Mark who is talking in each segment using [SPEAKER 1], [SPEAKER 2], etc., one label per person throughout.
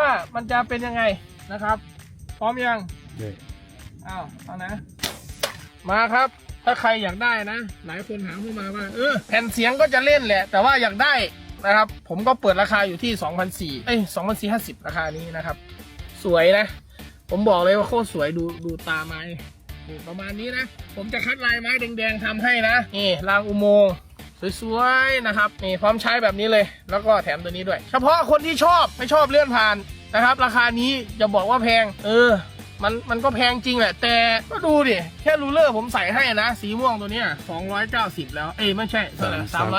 [SPEAKER 1] ว่ามันจะเป็นยังไงนะครับ พร้อมยัง
[SPEAKER 2] เลย
[SPEAKER 1] อ้าวเอานะ มาครับ ถ้าใครอยากได้นะ หลายคนถามเข้ามาว่าเออแผ่นเสียงก็จะเล่นแหละ แต่ว่าอยากได้นะครับ ผมก็เปิดราคาอยู่ที่2,400เอ้ย2,450 ราคานี้นะครับ สวยนะ ผมบอกเลยว่าโคตรสวยดูดูตาไม้นี่ประมาณนี้นะ ผมจะคัดลายไม้แดงๆทำให้นะนี่รางอุโมงค์ สวยๆนะครับนี่พร้อมใช้แบบนี้เลย แล้วก็แถมตัวนี้ด้วย เฉพาะคนที่ชอบไม่ชอบเลื่อนผ่านนะครับ ราคานี้จะบอกว่าแพง เออ มันมันก็แพงจริงแหละ แต่ก็ดูดิ แค่รูเลอร์ผมใส่ให้นะ สีม่วงตัวเนี้ย290 แล้ว เอ้ยไม่ใช่เท่าไหร่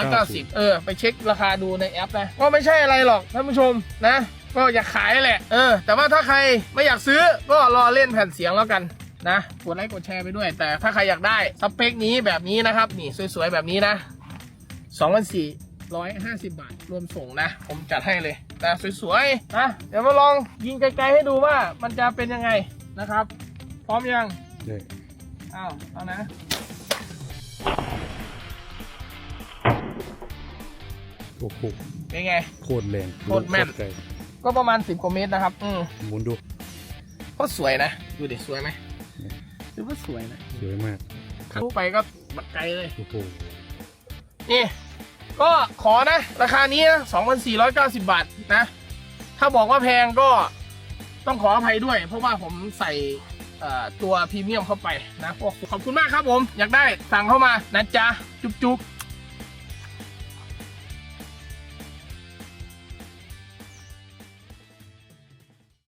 [SPEAKER 1] 390 เออ ไปเช็คราคาดูในแอปนะ ก็ไม่ใช่อะไรหรอกท่านผู้ชมนะ ก็อยากขายแหละ เออ แต่ว่าถ้าใครไม่อยากซื้อก็รอเล่นแผ่นเสียงแล้วกันนะ กดไลค์กดแชร์ไปด้วย แต่ถ้าใครอยากได้สเปคนี้แบบนี้นะครับ นี่สวยๆแบบนี้นะ 2,450บาท รวมส่งนะ ผมจัดให้เลยนะสวยๆนะเดี๋ยวมาลองยิงไกลๆให้ดูว่ามันจะเป็นยังไงนะครับ พร้อมยัง
[SPEAKER 2] เลย
[SPEAKER 1] อ้าวเอานะ
[SPEAKER 2] โอ้โห
[SPEAKER 1] เป็นไง
[SPEAKER 2] โคตรแรง
[SPEAKER 1] โคตรแม่น
[SPEAKER 2] ไกล
[SPEAKER 1] ก็ประมาณ10กว่าเมตรนะครับ อืม
[SPEAKER 2] หมุนดู
[SPEAKER 1] ก็สวยนะ ดูดิสวยไหมถือว่าสวยนะ
[SPEAKER 2] สวยมาก
[SPEAKER 1] เข้าไปก็บัดไกลเลย
[SPEAKER 2] โอ้โห
[SPEAKER 1] นี่ก็ขอนะ ราคานี้นะ2,490 บาทนะ ถ้าบอกว่าแพงก็ต้องขออภัยด้วย เพราะว่าผมใส่ตัวพรีเมียมเข้าไปนะพวกขอบคุณมากครับผม อยากได้สั่งเข้ามานะจ๊ะ จุ๊บๆ